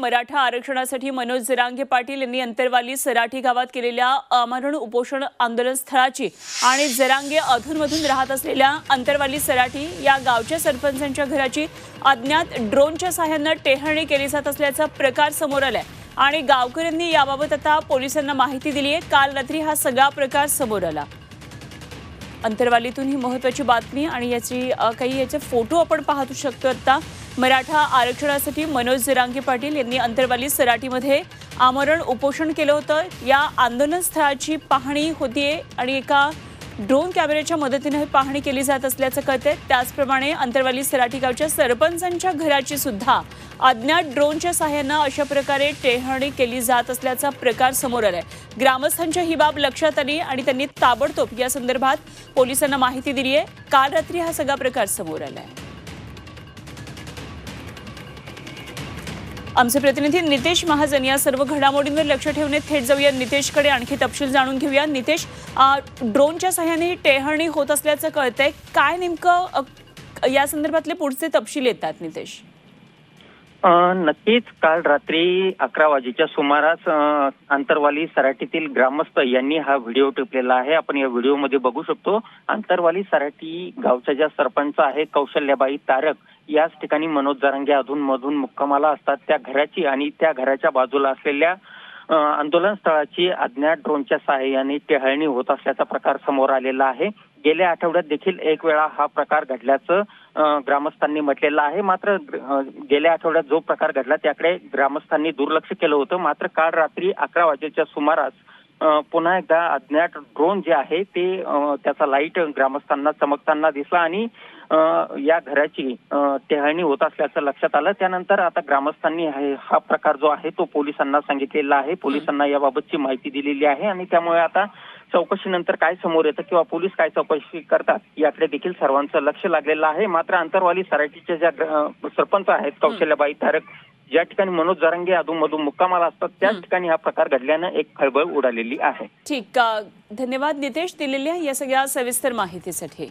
मराठा आरक्षणासाठी मनोज जरांगे पाटील यांनी अंतरवाली सराठी गावात केलेल्या आमरण उपोषण आंदोलन स्थळाची आणि जरांगे अधूनमधून राहत असलेल्या अंतरवाली सराठी या गावच्या सरपंचांच्या घराची अज्ञात ड्रोनच्या सहाय्यानं टेहळणी केली जात असल्याचा प्रकार समोर आलाय. आणि गावकऱ्यांनी याबाबत आता पोलिसांना माहिती दिली आहे काल रात्री हा सगळा प्रकार समोर आला. अंतरवालीतून ही महत्त्वाची बातमी आणि याची काही याचे फोटो आपण पाहतू शकतो आत्ता मराठा आरक्षणासाठी मनोज जरांगे पाटील यांनी अंतरवाली सराटीमध्ये आमरण उपोषण केलं होतं. या आंदोलनस्थळाची पाहणी होतीये आणि एका ड्रोन कॅमेऱ्याच्या मदतीने ही पाहणी केली जात असल्याचं कळतंय. त्याचप्रमाणे अंतरवाली सराठी गावच्या सरपंचांच्या घराची सुद्धा अज्ञात ड्रोनच्या सहाय्यानं अशा प्रकारे टेहळणी केली जात असल्याचा प्रकार समोर आलाय. ग्रामस्थांच्या ही बाब लक्षात आली आणि त्यांनी ताबडतोब या संदर्भात पोलिसांना माहिती दिली आहे काल रात्री हा सगळा प्रकार समोर आलाय. आमचे प्रतिनिधी नितेश महाजन या सर्व घडामोडींवर लक्ष ठेवणे थेट जाऊया. नितेशकडे आणखी तपशील जाणून घेऊया. नितेश ड्रोनच्या सहाय्याने ही टेहळणी होत असल्याचं कळतंय. काय नेमकं या संदर्भातले पुढचे तपशील येतात नितेश? नक्कीच काल रात्री अकरा वाजेच्या सुमारास आंतरवाली सराटीतील ग्रामस्थ यांनी हा व्हिडिओ टिपलेला आहे. आपण या व्हिडिओमध्ये बघू शकतो आंतरवाली सराटी गावच्या ज्या सरपंच आहे कौशल्याबाई तारक याच ठिकाणी मनोज जारंगे अधून मधून मुक्कामाला असतात. त्या घराची आणि त्या घराच्या बाजूला असलेल्या आंदोलन स्थळाची अज्ञात ड्रोनच्या सहाय्याने टेहळणी होत असल्याचा प्रकार समोर आलेला आहे. गेल्या आठवड्यात देखील एक वेळा हा प्रकार घडल्याचं ग्रामस्थांनी म्हटलेलं आहे. मात्र गेल्या आठवड्यात जो प्रकार घडला त्याकडे ग्रामस्थांनी दुर्लक्ष केलं होतं. मात्र काल रात्री अकरा वाजेच्या सुमारास पुन्हा एकदा अज्ञात ड्रोन जे आहे ते त्याचा लाइट ग्रामस्थांना चमकताना दिसला आणि या घराची टेहळणी होत असल्याचं लक्षात आलं. त्यानंतर आता ग्रामस्थांनी हे- प्रकार जो आहे तो पोलिसांना सांगितलेला आहे. पोलिसांना याबाबतची माहिती दिलेली आहे आणि त्यामुळे आता चौकशीनंतर काय समोर येतं किंवा पोलीस काय चौकशी करतात याकडे देखील सर्वांचं लक्ष लागलेलं आहे. मात्र अंतरवाली सराटीच्या ज्या सरपंच आहेत कौशल्याबाई तारक ज्या ठिकाणी मनोज जरांगे अधूनमधून मुक्कामाला असतात त्याच ठिकाणी हा प्रकार घडल्यानं एक खळबळ उडालेली आहे. ठीक धन्यवाद नितेश दिलेल्या या सगळ्या सविस्तर माहितीसाठी.